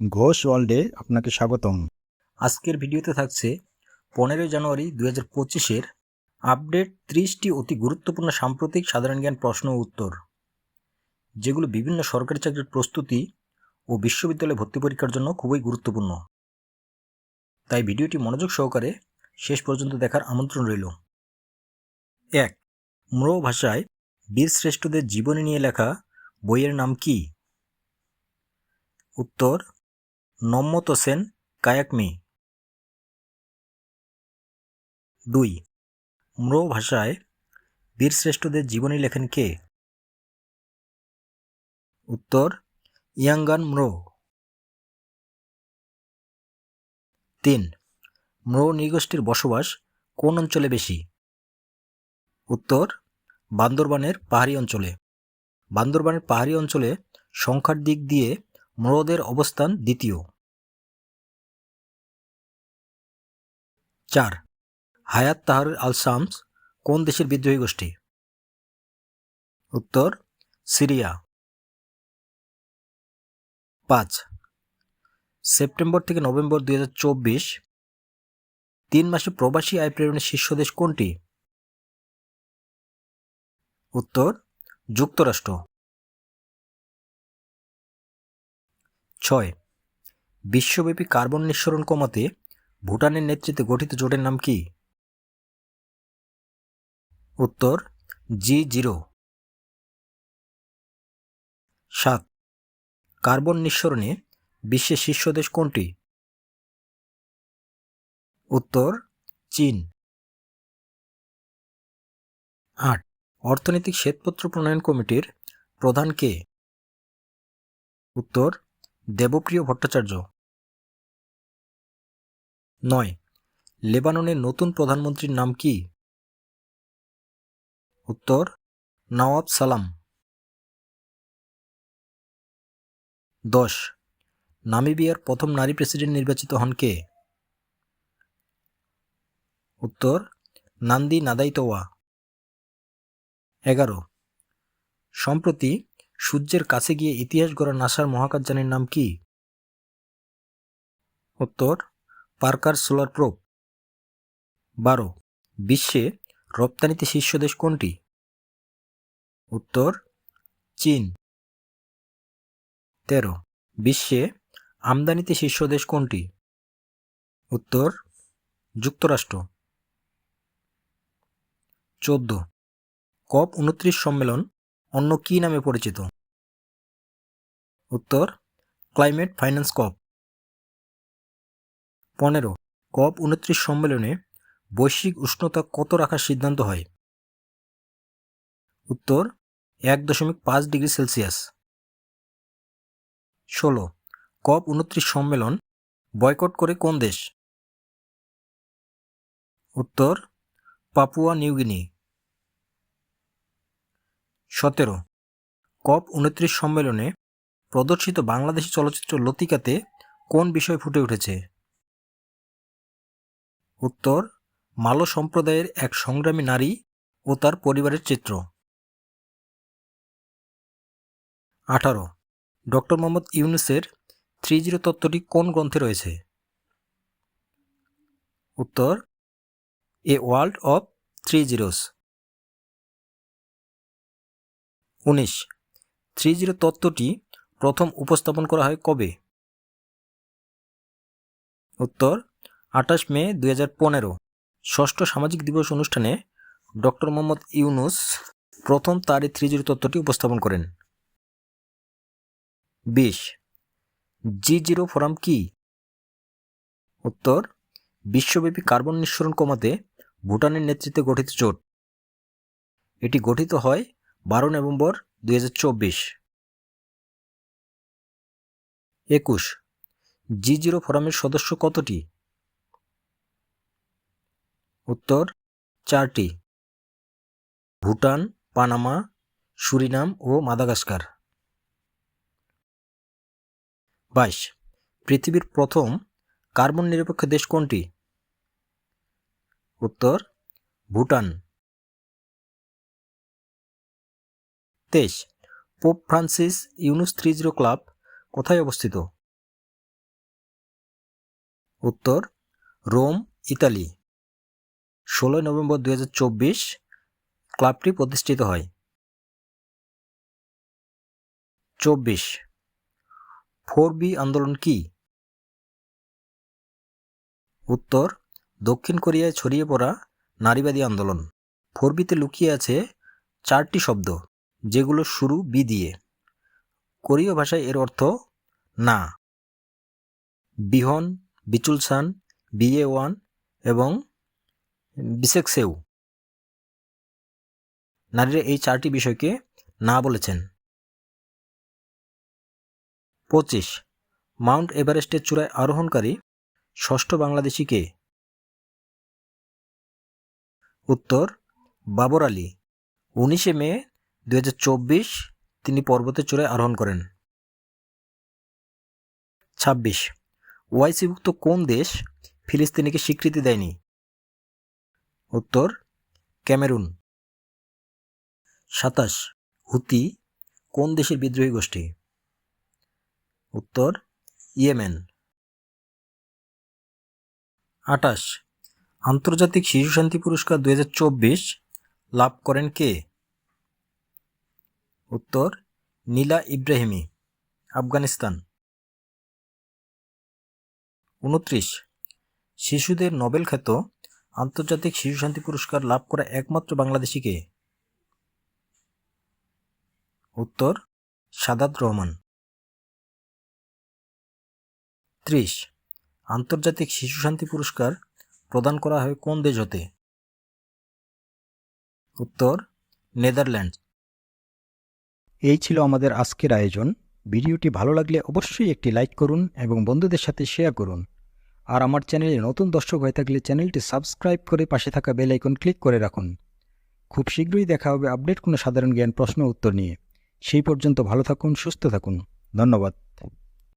ঘোষ ওয়ার্ল্ডে আপনাকে স্বাগতম। আজকের ভিডিওতে থাকছে পনেরোই জানুয়ারি দু হাজার পঁচিশের আপডেট ত্রিশটি অতি গুরুত্বপূর্ণ সাম্প্রতিক সাধারণ জ্ঞান প্রশ্ন ও উত্তর, যেগুলো বিভিন্ন সরকারি চাকরির প্রস্তুতি ও বিশ্ববিদ্যালয়ে ভর্তি পরীক্ষার জন্য খুবই গুরুত্বপূর্ণ। তাই ভিডিওটি মনোযোগ সহকারে শেষ পর্যন্ত দেখার আমন্ত্রণ রইল। এক, ম্রো ভাষায় বীর শ্রেষ্ঠদের জীবনী নিয়ে লেখা বইয়ের নাম কি? উত্তর নম্মত সেন কায়াকমি দুই। ম্রো ভাষায় বীরশ্রেষ্ঠদের জীবনী লেখেন কে? উত্তর, ইয়াঙ্গান ম্রো। তিন। ম্রো নৃগোষ্ঠীর বসবাস কোন অঞ্চলে বেশি? উত্তর, বান্দরবানের পাহাড়ি অঞ্চলে। বান্দরবানের পাহাড়ি অঞ্চলে সংখ্যার দিক দিয়ে ম্রোদের অবস্থান দ্বিতীয়। চার। হায়াত তাহার আল শামস কোন দেশের বিদ্রোহী গোষ্ঠী? উত্তর, সিরিয়া। পাঁচ। সেপ্টেম্বর থেকে নভেম্বর দুই তিন মাসে প্রবাসী আয় প্রেরণের শীর্ষ দেশ কোনটি? উত্তর, যুক্তরাষ্ট্র। ছয়। বিশ্বব্যাপী কার্বন নিঃসরণ কমাতে ভুটানের নেতৃত্বে গঠিত জোটের নাম কি? উত্তর, জি জিরো। সাত। কার্বন নিঃসরণে বিশ্বের শীর্ষ দেশ কোনটি? উত্তর, চীন। আট। অর্থনৈতিক শ্বেতপত্র প্রণয়ন কমিটির প্রধান কে? উত্তর, দেবপ্রিয় ভট্টাচার্য। নয়। লেবাননের নতুন প্রধানমন্ত্রীর নাম কি? উত্তর, নওয়াব সালাম। দশ। নামিবিয়ার প্রথম নারী প্রেসিডেন্ট নির্বাচিত হন কে? উত্তর, নান্দি নাদাইতোয়া। এগারো। সম্প্রতি সূর্যের কাছে গিয়ে ইতিহাস গড়া নাসার মহাকাশযানের নাম কি? উত্তর পার্কার সোলার প্রোব বারো। বিশ্বে রপ্তানিতে শীর্ষ দেশ কোনটি? উত্তর, চীন। তেরো। বিশ্বে আমদানিতে শীর্ষ দেশ কোনটি? উত্তর, যুক্তরাষ্ট্র। চোদ্দ। কপ উনত্রিশ সম্মেলন অন্য কী নামে পরিচিত? উত্তর, ক্লাইমেট ফাইন্যান্স কপ। পনেরো। কপ উনত্রিশ সম্মেলনে বৈশ্বিক উষ্ণতা কত রাখার সিদ্ধান্ত হয়? উত্তর, এক দশমিক পাঁচ ডিগ্রি সেলসিয়াস। ষোলো। কপ উনত্রিশ সম্মেলন বয়কট করে কোন দেশ? উত্তর, পাপুয়া নিউগিনি সতেরো। কপ উনত্রিশ সম্মেলনে প্রদর্শিত বাংলাদেশি চলচ্চিত্র লতিকাতে কোন বিষয় ফুটে উঠেছে? উত্তর, মালো সম্প্রদায়ের এক সংগ্রামী নারী ও তার পরিবারের চিত্র। আঠারো, ডক্টর মোহাম্মদ ইউনুসের থ্রি জিরো তত্ত্বটি কোন গ্রন্থে রয়েছে? উত্তর, A world of three zeros উনিশ থ্রি জিরো তত্ত্বটি প্রথম উপস্থাপন করা হয় কবে? উত্তর আঠাশ মে দুই হাজার পনেরো, ষষ্ঠ সামাজিক দিবস অনুষ্ঠানে ডক্টর মোহাম্মদ ইউনুস প্রথম তার এই থ্রি জিরো তত্ত্বটি উপস্থাপন করেন। বিশ, জি জিরো ফোরাম কি? উত্তর, বিশ্বব্যাপী কার্বন নিঃসরণ কমাতে ভুটানের নেতৃত্বে গঠিত জোট। এটি গঠিত হয় বারো নভেম্বর দুই হাজার চব্বিশ। একুশ, জি জিরো ফোরামের সদস্য কতটি? উত্তর, চারটি। ভুটান, পানামা, সুরিনাম ও মাদাগাস্কার। বাইশ। পৃথিবীর প্রথম কার্বন নিরপেক্ষ দেশ কোনটি? উত্তর, ভুটান। তেইশ। Pope Francis Yunus three zero club কোথায় অবস্থিত? উত্তর, রোম, ইতালি। ষোলোই নভেম্বর দু হাজার চব্বিশ ক্লাবটি প্রতিষ্ঠিত হয়। চব্বিশ ফোর বি আন্দোলন কি? উত্তর, দক্ষিণ কোরিয়ায় ছড়িয়ে পড়া নারীবাদী আন্দোলন। ফোর বিতে লুকিয়ে আছে চারটি শব্দ, যেগুলো শুরু বি দিয়ে। কোরীয় ভাষায় এর অর্থ না। বিহন, বিচুলসান, বিএ ওয়ান এবং বিসেক্সেউ নারীরা এই চারটি বিষয়কে না বলেছেন। পঁচিশ, মাউন্ট এভারেস্টের চূড়ায় আরোহণকারী ষষ্ঠ বাংলাদেশি কে উত্তর, বাবর আলী। উনিশে মে দুই তিনি পর্বতের চূড়ায় আরোহণ করেন। ছাব্বিশ, ওয়াইসিভুক্ত কোন দেশ ফিলিস্তিনিকে স্বীকৃতি দেয়নি? উত্তর, ক্যামেরুন। সাতাশ, হুতি, কোন দেশের বিদ্রোহী গোষ্ঠী? উত্তর, ইয়েমেন। আটাশ, আন্তর্জাতিক শিশু শান্তি পুরস্কার দু হাজার চব্বিশ লাভ করেন কে? উত্তর, নীলা ইব্রাহিমি, আফগানিস্তান। উনত্রিশ, শিশুদের নোবেল খ্যাত আন্তর্জাতিক শিশু শান্তি পুরস্কার লাভ করা একমাত্র বাংলাদেশি কে উত্তর, সাদাত রহমান। ত্রিশ, আন্তর্জাতিক শিশু শান্তি পুরস্কার প্রদান করা হয় কোন দেশ হতে? উত্তর নেদারল্যান্ড এই ছিল আমাদের আজকের আয়োজন। ভিডিওটি ভালো লাগলে অবশ্যই একটি লাইক করুন এবং বন্ধুদের সাথে শেয়ার করুন। আর আমার চ্যানেলে নতুন দর্শক হয়ে থাকলে চ্যানেলটি সাবস্ক্রাইব করে পাশে থাকা বেল আইকন ক্লিক করে রাখুন। খুব শীঘ্রই দেখা হবে আপডেট কোনো সাধারণ জ্ঞান প্রশ্ন উত্তর নিয়ে। সেই পর্যন্ত ভালো থাকুন, সুস্থ থাকুন। ধন্যবাদ।